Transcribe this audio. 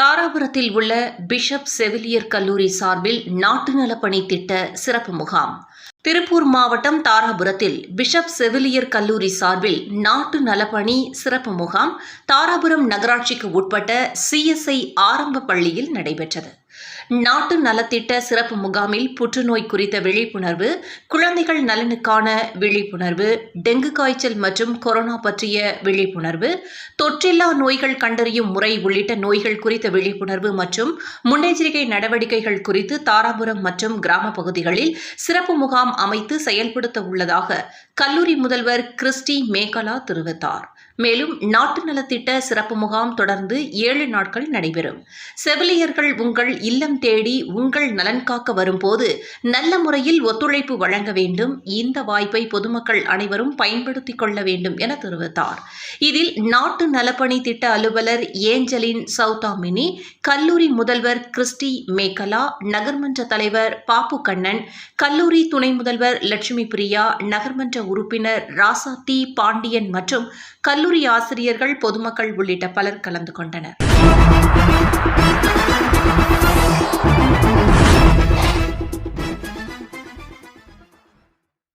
தாராபுரத்தில் உள்ள பிஷப் செவிலியர் கல்லூரி சார்பில் நாட்டு நலப்பணி திட்ட சிறப்பு முகாம். திருப்பூர் மாவட்டம் தாராபுரத்தில் பிஷப் செவிலியர் கல்லூரி சார்பில் நாட்டு நலப்பணி சிறப்பு முகாம் தாராபுரம் நகராட்சிக்கு உட்பட்ட சிஎஸ்ஐ ஆரம்ப பள்ளியில் நடைபெற்றது. நாட்டு நலத்திட்ட சிறப்பு முகாமில் புற்றுநோய் குறித்த விழிப்புணர்வு குழந்தைகள் நலனுக்கான விழிப்புணர்வு டெங்கு காய்ச்சல் மற்றும் கொரோனா பற்றிய விழிப்புணர்வு தொற்றில்லா நோய்கள் கண்டறியும் முறை உள்ளிட்ட நோய்கள் குறித்த விழிப்புணர்வு மற்றும் முன்னெச்சரிக்கை நடவடிக்கைகள் குறித்து தாராபுரம் மற்றும் கிராம பகுதிகளில் சிறப்பு முகாம் அமைத்து செயல்படுத்த உள்ளதாக கல்லூரி முதல்வர் கிறிஸ்டி மேகலா தெரிவித்தார். மேலும் நாட்டு நலத்திட்ட சிறப்பு முகாம் தொடர்ந்து ஏழு நாட்கள் நடைபெறும். செவிலியர்கள் உங்கள் இல்லம் தேடி உங்கள் நலன் காக்க வரும்போது நல்ல முறையில் ஒத்துழைப்பு வழங்க வேண்டும். இந்த வாய்ப்பை பொதுமக்கள் அனைவரும் பயன்படுத்திக் கொள்ள வேண்டும் என தெரிவித்தார். இதில் நாட்டு நலப்பணி திட்ட அலுவலர் ஏஞ்சலின் சௌதாமினி கல்லூரி முதல்வர் கிறிஸ்டி மேகலா நகர்மன்ற தலைவர் பாப்பு கண்ணன் கல்லூரி துணை முதல்வர் லட்சுமி பிரியா நகர்மன்ற உறுப்பினர் ராசாத்தி பாண்டியன் மற்றும் கல்லூரி ஆசிரியர்கள் பொதுமக்கள் உள்ளிட்ட பலர் கலந்து கொண்டனர்.